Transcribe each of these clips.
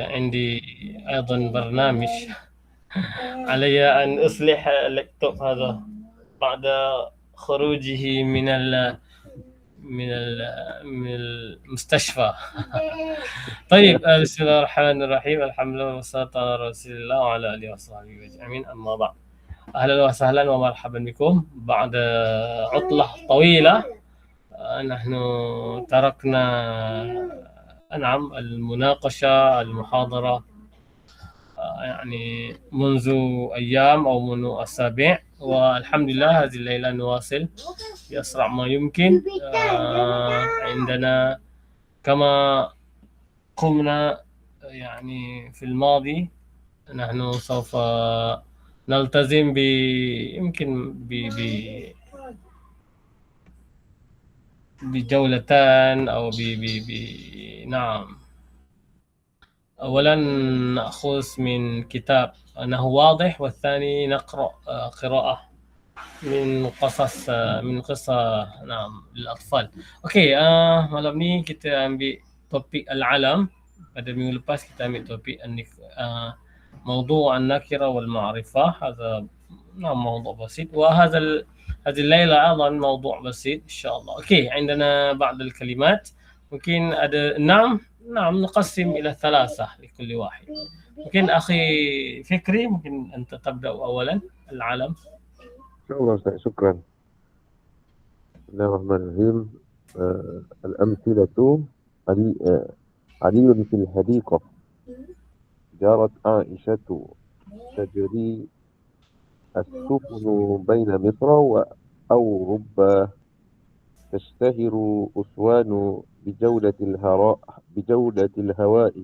عندي أيضا برنامج علي أن أصلح اللابتوب هذا بعد خروجه من ال من ال من المستشفى. طيب بسم الله الرحمن الرحيم الحمد لله والصلاة على رسول الله وعلى آله وصحبه أجمعين أما بعد. أهلا وسهلا ومرحبا بكم. بعد عطلة طويلة نحن تركنا نعم المناقشة المحاضرة آه، يعني منذ أيام أو منذ أسابيع. والحمد لله هذه الليلة نواصل. بأسرع ما يمكن. آه، عندنا كما قمنا يعني في الماضي نحن سوف نلتزم ب يمكن ب بجولتان أو ب ب ب نعم. اولا نأخذ من كتاب أنه واضح والثاني نقرأ آه، قراءة من قصص آه، من قصة نعم للأطفال. أوكي uh, malam ni kita ambil topik al-alam pada minggu lepas kita ambil topik uh, موضوع النكرة والمعرفة. هذا نعم موضوع بسيط. وهذا. هذه الليلة أيضا موضوع بسيط إن شاء الله. أوكي عندنا بعض الكلمات. ممكن أد... نعم نعم نقسم إلى ثلاثة لكل واحد. ممكن أخي فكري ممكن أنت تبدأ أولا. العالم. إن الله شكرا. بسم الله الرحمن الرحيم. آه الأمثلة علي آه علي في الحديقة. جارت عائشة تجري السفن بين مصر وأوروبا تشتهر أسوان بجودة الهراء بجودة الهواء.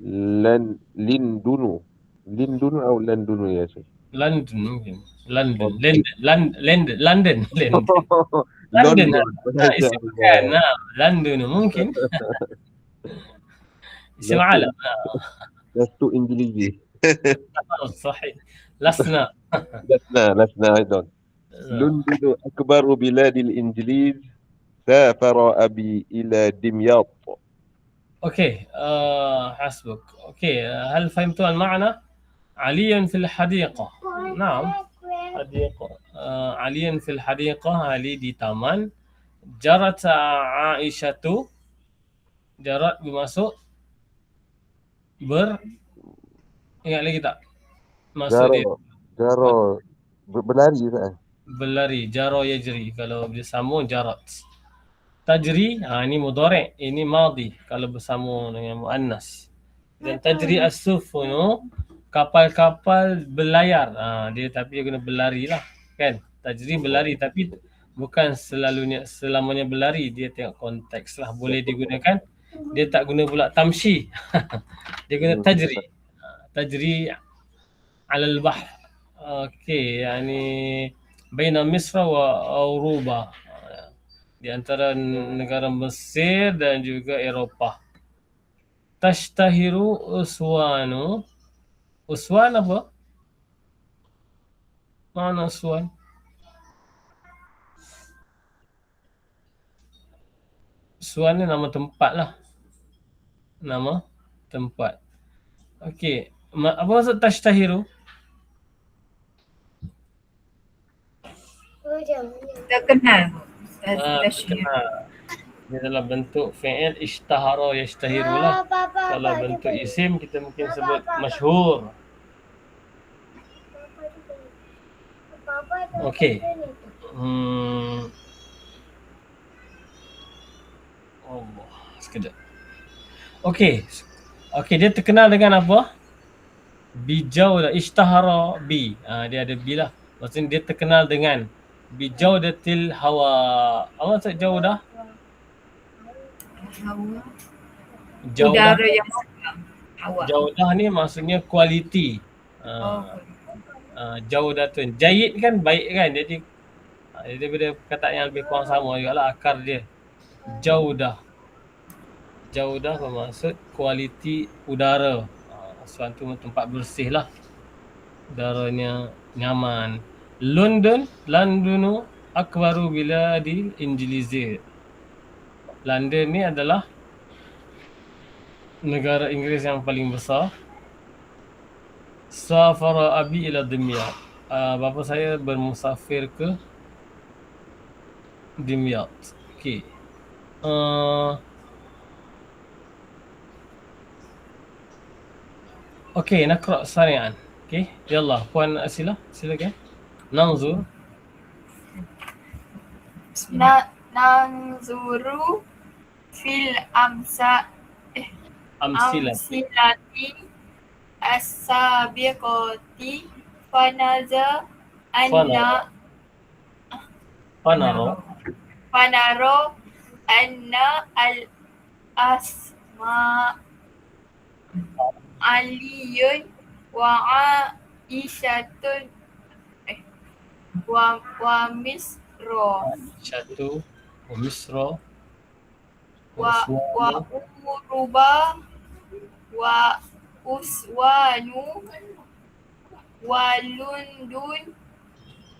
لن لندن. لندن أو لندن يا شيخ؟ لندن ممكن. لندن. لندن. لندن. لندن. لندن. لندن. لندن. ممكن. اسم علم لست إنجليزي. صحيح. لسنا. لسنا لسنا أيضا. لندن أكبر بلاد الإنجليز. سافر أبي إلى دمياط. أوكي. آه حسبك. أوكي. هل فهمتوا المعنى؟ علي في الحديقة. نعم. حديقة. آه علي في الحديقة. علي di taman جرت عائشة. جرت bermasuk ber ingat lagi tak? Dia Jaro, Jaro. Ber- berlari tak? berlari. Jaro yajri kalau bersama jarat tajri ha ini mudhari ini madi kalau bersama dengan muannas. Dan tajri as-sufunu kapal-kapal berlayar. Ha dia tapi dia guna berlari lah kan? Tajri berlari tapi bukan selalunya selamanya berlari. Dia tengok konteks lah boleh digunakan. Dia tak guna pula tamshi. Dia guna tajri Ha, tajri على البحر اوكي يعني بين مصر واوروبا di antara negara Mesir dan juga Eropah. Tashtahiru uswanu. Uswan apa? Mana uswan? Uswan ni nama tempat lah. Nama tempat. Okey. Apa maksud tashtahiru? terkenal Ustaz Ah, Tashir. terkenal. Dia dalam bentuk fi'il ishtahara yashtahiru lah. Kalau bentuk isim kita mungkin sebut masyhur. Okey. Hmm. Allah, sekejap. Okey. Okey, dia terkenal dengan apa? Bijau dah ishtahara bi. Ah dia ada bi lah. Maksudnya dia terkenal dengan bijaudatil hawa. Apa maksud jauh dah? Hawa. Jauh Udara dah. Hawa. Jauh dah ni maksudnya kualiti. Oh. Ah, jauh dah tu. Jayid kan baik kan. Jadi ah, dia daripada perkataan yang lebih kurang sama jugalah akar dia. Jauh dah. Jauh dah bermaksud kualiti udara. Ah, suatu tempat bersih lah. Udaranya nyaman. London, Londonu akbaru biladil Injilizir. London ni adalah negara Inggeris yang paling besar. Safara abi ila Dimyat. Uh, bapa saya bermusafir ke Dimyat. Okey. Uh, Okey, nakra sarian. Okey, yalla puan Asila, silakan. Nanzur. Na, nanzuru fil amsa Amsila. amsilati as-sabiqati fanaza anna Panaro. fanaro anna al asma aliyun wa aisyatun eh, wa wa misro Syatu. Wa Misra. wa wa uruba wa uswanu wa lundun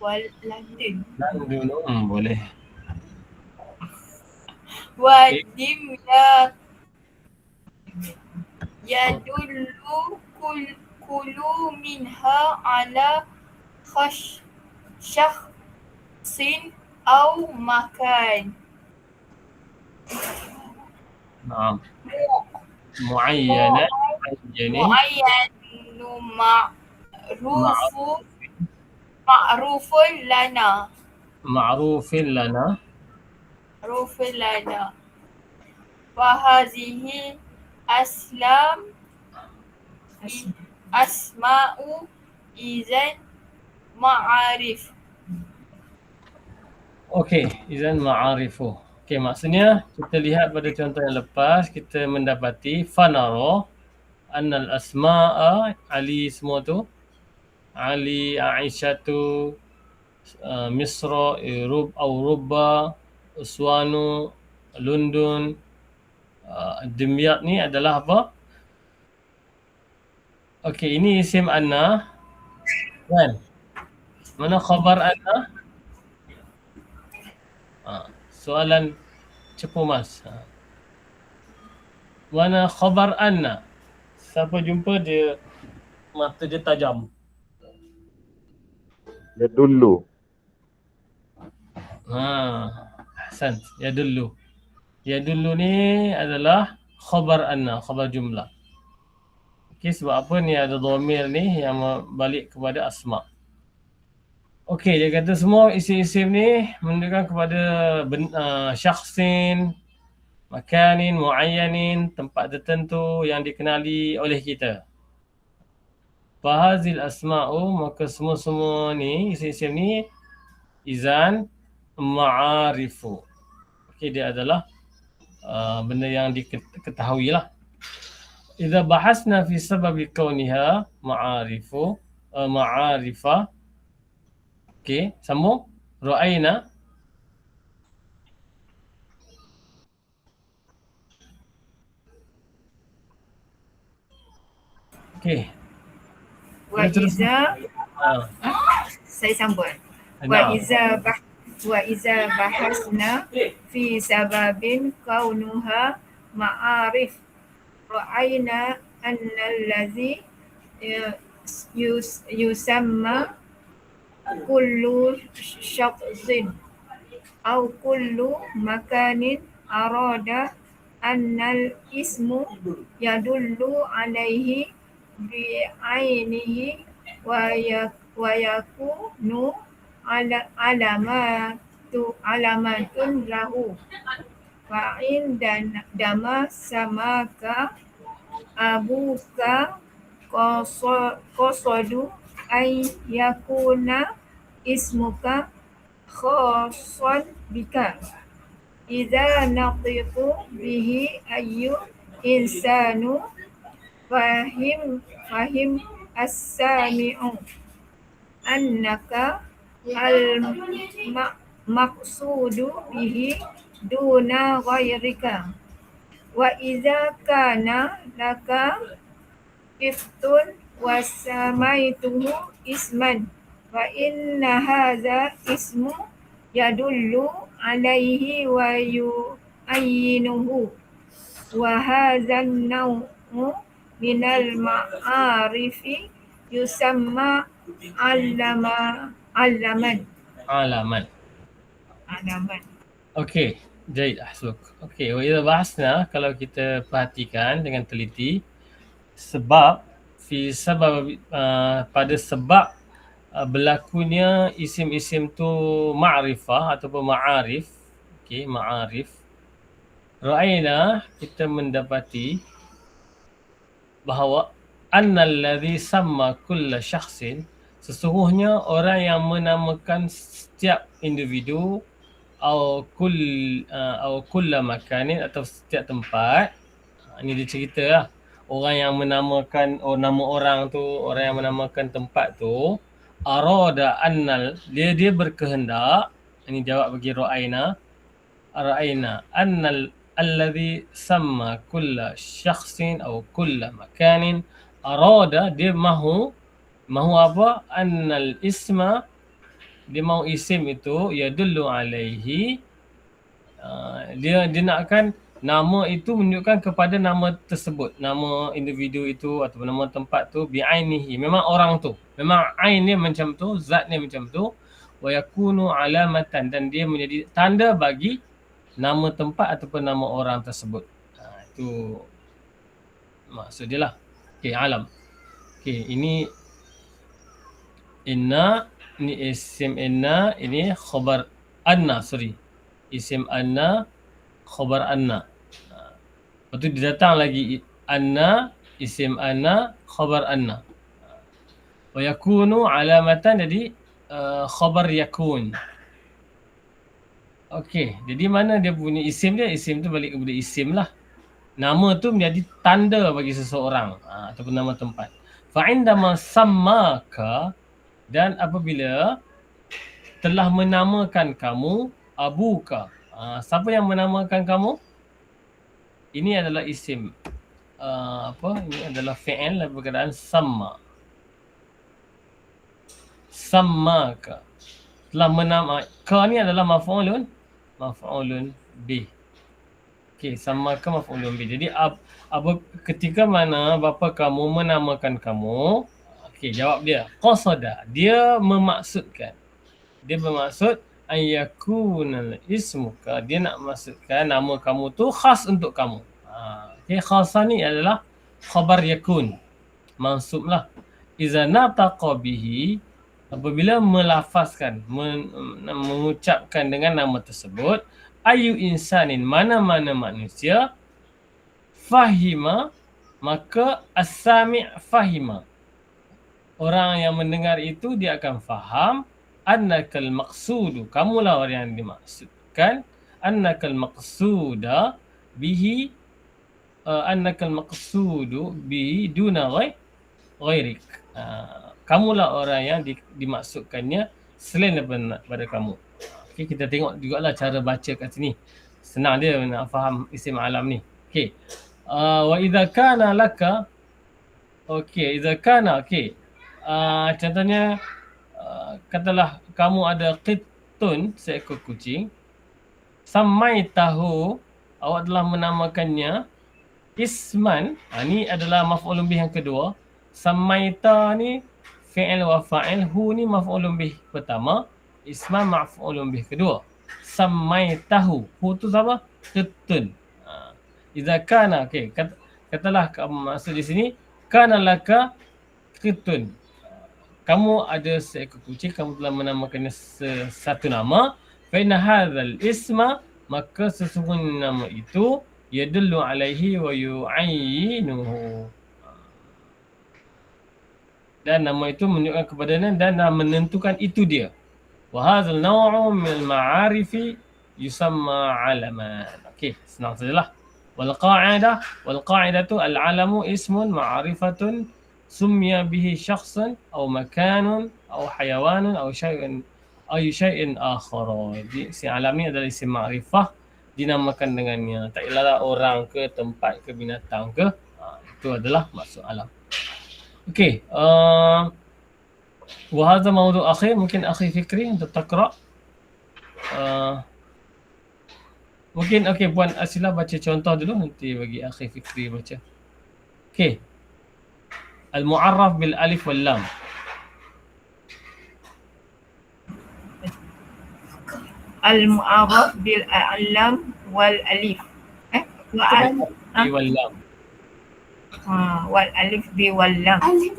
wa london London. Hmm, boleh. wa Okay. يدل كل, كلوا منها على خش شخص أو مكان. نعم. معينة معينة معروف معروف لنا. معروف لنا. معروف لنا. وهذه aslam. Asma'u izan ma'arif. Okey, izan ma'arifu. Okey, maksudnya kita lihat pada contoh yang lepas kita mendapati fanara annal asma'a Ali semua tu. Ali, Aisyatu, uh, Misra, Rub au Rubba, Uswanu, London, uh, Dimyat ni adalah apa? Okey, ini isim anna. Kan? Mana khabar anna? Ha, soalan cepu mas. Ha. Mana khabar anna? Siapa jumpa dia mata dia tajam. Ya dulu. Ha, Hasan. Ya dulu. Ya dulu ni adalah khabar anna, khabar jumlah. Okey, sebab apa ni ada dhamir ni yang balik kepada asma. Okey, dia kata semua isim-isim ni menunjukkan kepada ben, uh, syakhsin, makanin, muayyanin, tempat tertentu yang dikenali oleh kita. Fahazil asma'u, maka semua-semua ni, isim-isim ni, izan ma'arifu. Okey, dia adalah uh, benda yang diketahui lah. Idza bahasna fi sababi kauniha ma'arifu, uh, ma'arifa, Okey, sambung. Ra'ayna Okey. Wa iza Ha. saya sambung. Wa iza bah wa iza bahasna fi sababin kaunuha ma'arif. Ra'ayna anna allazi ya- yus, yusamma kullu syakhsin au kullu makanin arada annal ismu yadullu alaihi bi'ainihi wa yak wa yakunu ala alamatu alamatun lahu. Fa indan dama samaka abuka qaso- qasadu ay yakuna ismuka khassan bika. Idza naqitu bihi ayu insanu fahim fahim as-sami'u. Annaka al ma- maqsudu bihi duna ghairika wa idza kana laka iftun wa samaituhu isman fa inna hadha ismu yadullu alaihi wa yu'ayyinuhu. Wa hadzal naw'u minal ma'arifi yusamma allama allaman alaman. alaman Okey, Jaid Ahsuk. Okey, wa idza bahasna kalau kita perhatikan dengan teliti sebab fi sebab uh, pada sebab uh, berlakunya isim-isim tu ma'rifah ataupun ma'arif. Okey, ma'arif. Ra'ayna kita mendapati bahawa annal ladzi samma kulla syakhsin sesungguhnya orang yang menamakan setiap individu atau kul uh, kulla makanin atau setiap tempat uh, ini dia cerita lah. Orang yang menamakan oh, nama orang tu orang yang menamakan tempat tu arada annal dia dia berkehendak ini jawab bagi Ra'aina Ra'aina annal alladhi samma kulla syakhsin atau kulla makanin arada dia mahu mahu apa? Annal isma dia mahu isim itu ya dulu alaihi. Uh, dia dia nakkan nama itu menunjukkan kepada nama tersebut. Nama individu itu atau nama tempat tu bi'ainihi. Memang orang tu. Memang ain dia macam tu zat dia macam tu. Wa yakunu alamatan. Dan dia menjadi tanda bagi nama tempat ataupun nama orang tersebut. Ha, itu maksud dia lah. Okey alam. Okey ini inna ni isim inna ini khabar anna sorry isim anna khabar anna lepas tu dia datang lagi anna isim anna khabar anna wa yakunu alamatan jadi uh, khabar yakun Okey, jadi mana dia punya isim dia? Isim tu balik kepada isim lah. Nama tu menjadi tanda bagi seseorang ha, ataupun nama tempat. Fa'indama sammaka dan apabila telah menamakan kamu abuka. Ha, siapa yang menamakan kamu? Ini adalah isim. Uh, apa? Ini adalah fi'il dalam perkataan sama. Sammaka. Telah menama ka ni adalah maf'ulun maf'ulun bih. Okey, sammaka maf'ulun bih. Jadi ab, ab, ketika mana bapa kamu menamakan kamu, Okey, jawab dia. Qasada. Dia memaksudkan. Dia bermaksud ayyakuna ismuka. Dia nak maksudkan nama kamu tu khas untuk kamu. Ha. Okey, khasa ni adalah khabar yakun. Mansub lah. Iza nataqa bihi apabila melafazkan men, mengucapkan dengan nama tersebut ayu insanin mana-mana manusia fahima maka as-sami' fahima orang yang mendengar itu dia akan faham annakal maqsudu. Kamulah orang yang dimaksudkan annakal maqsuda bihi uh, annakal maqsudu bihi duna ghair ghairik uh, kamulah orang yang di, dimaksudkannya selain daripada kamu. Okay, kita tengok jugalah cara baca kat sini. Senang dia nak faham isim alam ni. Okey. Uh, wa idza kana laka okey idza kana okey uh, contohnya uh, katalah kamu ada qitun seekor kucing. Samai tahu awak telah menamakannya isman. Ha, ni adalah maf'ulun bih yang kedua. Samaita ni fi'il wa fa'il hu ni maf'ulun bih pertama. Isman maf'ulun bih kedua. Samaitahu hu tu siapa? Qitun ha. idza kana okey kat, katalah maksud di sini kana laka qitun kamu ada seekor kucing kamu telah menamakannya satu nama fa inna hadzal isma maka sesungguhnya nama itu yadullu alaihi wa yu'ayyinuhu dan nama itu menunjukkan kepadanya dan menentukan itu dia. Wa hadzal naw'u min al-ma'arifi yusamma 'alaman. Okey, senang sajalah. Wal qa'idah wal qa'idatu al-'alamu ismun ma'rifatun summiya bihi syakhsun aw makanun aw hayawanun aw syai'un aw syai'in akhar. Jadi si alam ni adalah isim ma'rifah dinamakan dengannya. Tak ialah orang ke tempat ke binatang ke. Ha, itu adalah maksud alam. اوكي آه وهذا موضوع اخير ممكن اخي فكري انت تقرا آه Mungkin okey Puan Asila baca contoh dulu nanti bagi Akhi Fikri baca. Okey. Al-mu'arraf bil alif wal lam. Al-mu'arraf bil alam wal alif. Eh? Wa al, Bi wal lam. ha, wal alif bi wal lam. Eh, Alif.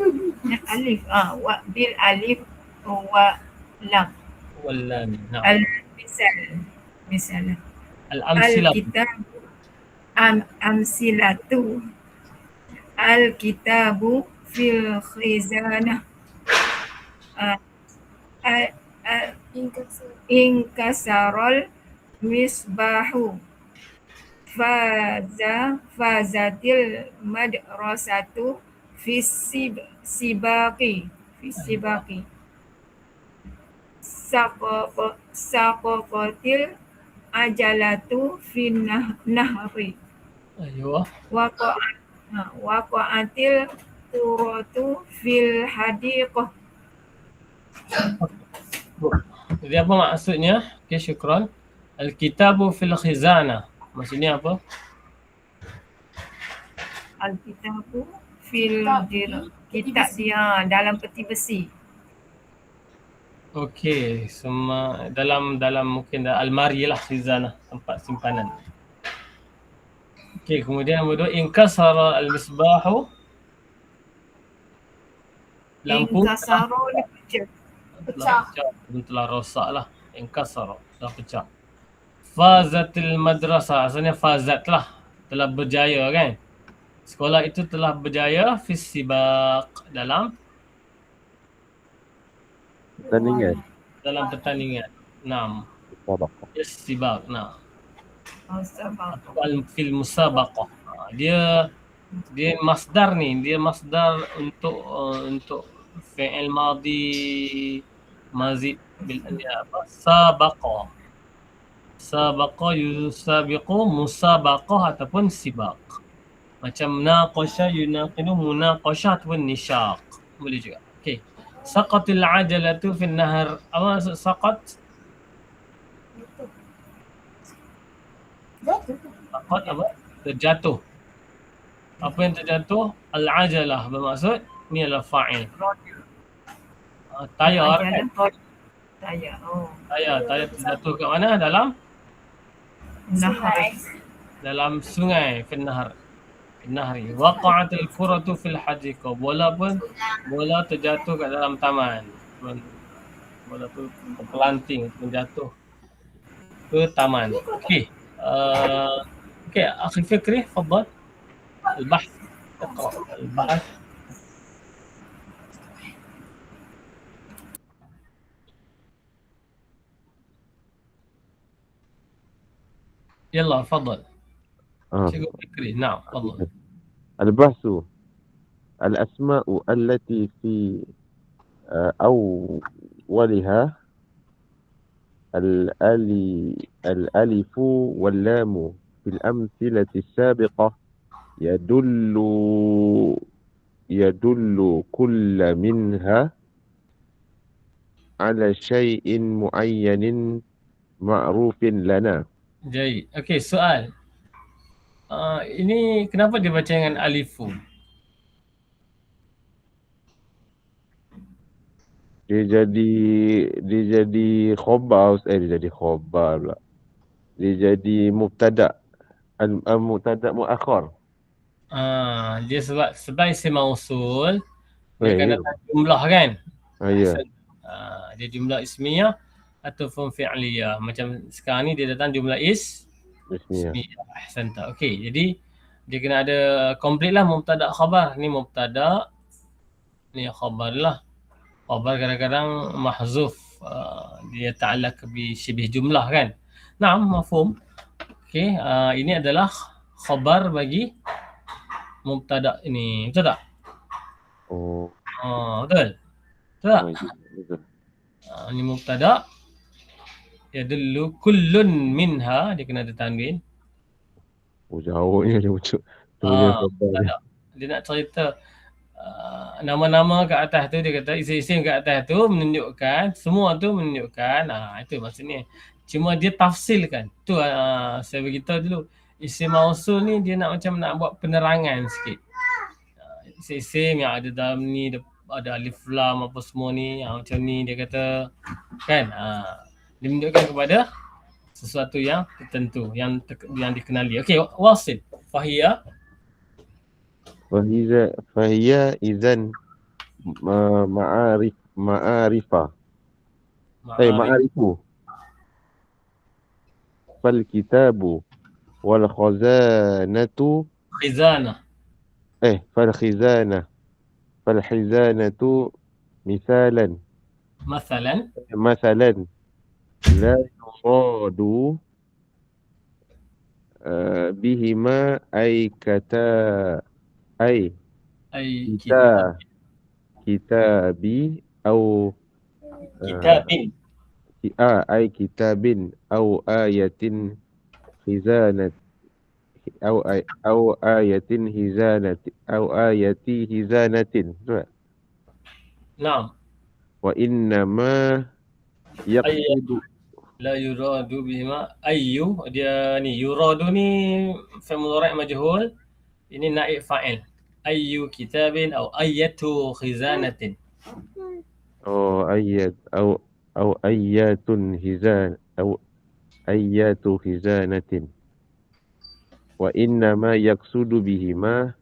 Ah, amsilatu Al-kitabu fil khizanah uh, uh, uh, inkasarol misbahu. Faza fazatil madrasatu fisib sibaki fisibaki saqaqa saqaqatil ajalatu fin nah- nahri. Ayuh. waqa'at ha, waqa'atil turatu fil hadiqah Jadi apa maksudnya? Okey, syukran. Al-kitabu fil khizanah. Maksudnya apa? al-kitabu fil kitab dia dalam peti besi Okey, semua dalam dalam mungkin dah almari lah khizanah, tempat simpanan. Okey, kemudian nombor dua, inkasara al-misbahu. Lampu inkasaro pecah telah pecah. Belum telah rosak lah. Inkasara, telah pecah. Fazatil madrasah, asalnya fazat lah. Telah berjaya kan? Sekolah itu telah berjaya fis sibaq dalam Pertandingan. dalam pertandingan. Enam. Sibaq. Nah. al fil musabaqah. Ha, Dia dia masdar ni, dia masdar untuk uh, untuk mazid bil ya apa? Sabaqa. Sabaqa yusabiqu musabaqah ataupun sibaq. Macam naqasha yunaqidu munaqasha ataupun nishaq. Boleh juga. Okey. Saqatil ajalatu fil nahar. Apa maksud saqat? Saqat apa? Terjatuh. Apa yang terjatuh? Al-ajalah bermaksud ni adalah fa'il. Uh, tayar kan? Tayar. Oh. Tayar. Tayar jatuh kat mana? Dalam? Nahar. Dalam sungai. Fil nahar. Fil nahar. Waqa'atil kuratu fil hajika. Bola pun, bola terjatuh kat dalam taman. Bola tu terpelanting, terjatuh ke taman. Okey. Uh, okey. Akhir fikri, Fadbar. Al-Bahth. Al-Bahth. يلا تفضل. آه. فكري؟ نعم تفضل. البحث الأسماء التي في آه، أولها الألي الألف واللام في الأمثلة السابقة. يدل يدل كل منها على شيء معين معروف لنا. Jai. Okey, soal. Uh, ini kenapa dia baca dengan alifu? dia jadi dia jadi khobar eh dia jadi khobar pula dia jadi mubtada al, al mubtada muakhar Ah, dia sebab sebab isim mausul dia Eh, akan ya. datang jumlah kan? ah, ya Ah, dia jumlah ismiyah ataupun fi'liyah. Macam sekarang ni dia datang jumlah is bismillah. Ahsanta. Okey, jadi dia kena ada complete lah mubtada khabar. Ni mubtada ni khabar lah. Khabar kadang-kadang mahzuf. Uh, dia ta'alaq bi syibih jumlah kan. Naam, mafhum. Okey, uh, ini adalah khabar bagi mubtada ini. Betul tak? oh Ah, betul. Betul tak? betul. Uh, ni mubtada yadullu kullun minha dia kena ada tanwin oh jauhnya dia macam dia Ah, khabar tak dia nak cerita uh, nama-nama kat atas tu dia kata isim-isim kat atas tu menunjukkan semua tu menunjukkan ah itu maksudnya Cuma dia tafsilkan. Tu uh, saya beritahu dulu. Isim mausul ni dia nak macam nak buat penerangan sikit. Uh, isim yang ada dalam ni ada alif lam apa semua ni uh, macam ni dia kata kan uh, dia menunjukkan kepada sesuatu yang tertentu yang tek- yang dikenali okey wasil. fahia fahiza fahia izan ma'arif ma'arifa eh, ma'arif. eh ma'arifu fal kitabu wal khazanatu khizana eh fal khizana fal khizanatu misalan Misalan. Misalan. لا يراد آه، بهما أي كتا أي ay كتا كتابي أو آه، kitabin. آه أي كتاب أو آية خزانة أو آي أو آية هزانة أو آية هزانة Naam. وإنما يقصد la yuradu bima ayyu dia ni yuradu ni fi mudhari' majhul ini naik fa'il. Ayyu kitabin atau ayatu khizanatin. Oh ayat atau atau ayatun hizan atau ayatu khizanatin. Wa inna ma yaqsudu bihima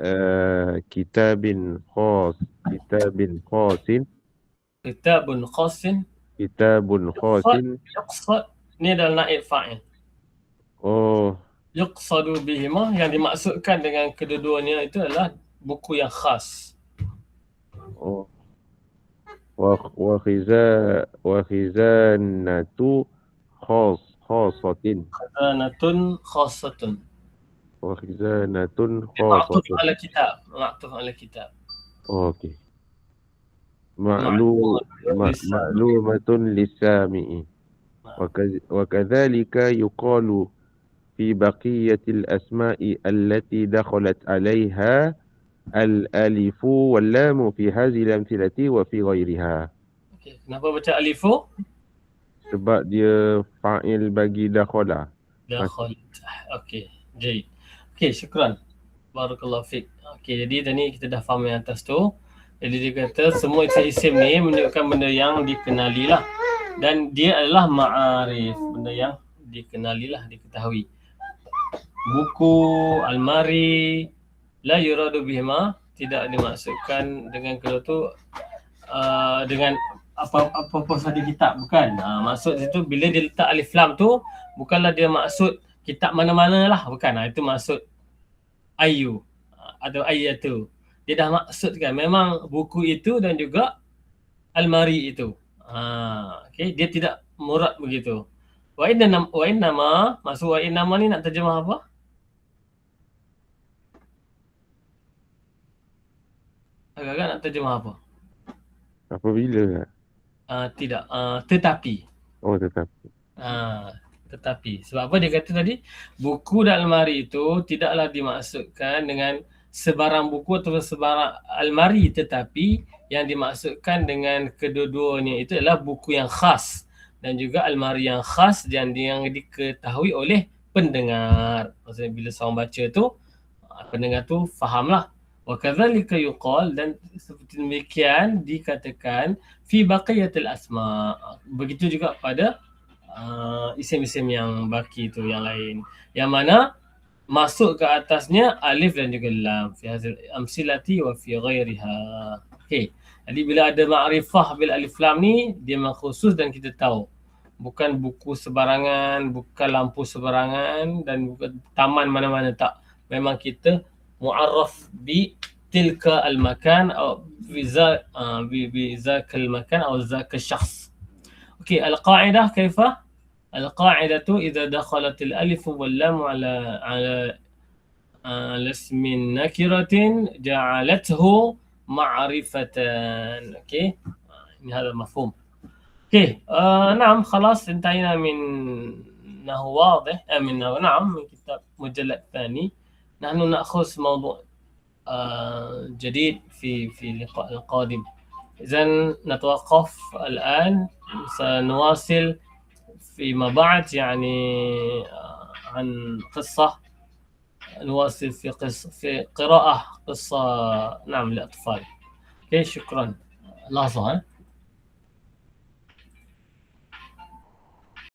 eh, kitabin khas kitabin khasin. Kitabun khasin kitabun khasin Yuqsad ni adalah naib fa'il oh. Yuqsadu bihima yang dimaksudkan dengan kedua-duanya itu adalah buku yang khas. Oh. Wa wa khiza wa khizanatu khas khasatin. Khazanatun khasatun wa khizanatun khasatun maktub ala kitab. Maktub ala kitab. Oh, okey. معلومة للسامع وكذ- وكذلك يقال في بقية الأسماء التي دخلت عليها الألف واللام في هذه الأمثلة وفي غيرها okay. kenapa baca alifu sebab dia fa'il bagi dakhala Dakhal. Okey, jayid. Okey, syukran. Barakallahu fiik. Okey, jadi tadi kita dah faham yang atas tu. Jadi dia kata semua isim ni menunjukkan benda yang dikenali lah. Dan dia adalah ma'arif. Benda yang dikenali lah, diketahui. Buku, almari, la yuradu bihima. Tidak dimaksudkan dengan kedua tu uh, dengan apa apa apa sahaja kitab bukan. Ha, maksud situ bila dia letak alif lam tu bukanlah dia maksud kitab mana-mana lah bukan. Ha, itu maksud ayu ha, atau ayatu. Dia dah maksudkan memang buku itu dan juga almari itu. Ha, okay. Dia tidak murad begitu. Wa inna nam, wa inna ma maksud wa inna ma ni nak terjemah apa? Agak-agak nak terjemah apa? apabila Uh, tidak, uh, tetapi. oh tetap Ha, tetapi sebab apa dia kata tadi buku dan almari itu tidaklah dimaksudkan dengan sebarang buku atau sebarang almari tetapi yang dimaksudkan dengan kedua-duanya itu adalah buku yang khas dan juga almari yang khas dan yang diketahui oleh pendengar. Maksudnya bila seorang baca tu ah, pendengar tu fahamlah. Wa kadzalika yuqal dan seperti demikian dikatakan fi baqiyatil asma. Begitu juga pada uh, isim-isim yang baki tu yang lain. Yang mana masuk ke atasnya alif dan juga lam fi hazil amsilati wa fi ghairiha. Okey. Jadi bila ada ma'rifah bil alif lam ni dia memang khusus dan kita tahu. Bukan buku sebarangan, bukan lampu sebarangan dan bukan taman mana-mana tak. Memang kita mu'arraf bi tilka al-makan atau bi za uh, bi, bi zaka al-makan atau zaka syakhs. Okey, al-qa'idah kaifa? القاعدة إذا دخلت الألف واللام على على على اسم نكرة جعلته معرفة أوكي؟ هذا مفهوم. أوكي؟ آه نعم خلاص انتهينا من أنه واضح. آه من نعم من كتاب مجلد ثاني. نحن نأخذ موضوع آه جديد في في اللقاء القادم. إذا نتوقف الآن. سنواصل فيما بعد يعني آه، عن قصة نواصل في قصة في قراءة قصة نعم للأطفال. أوكي شكرا. لحظة.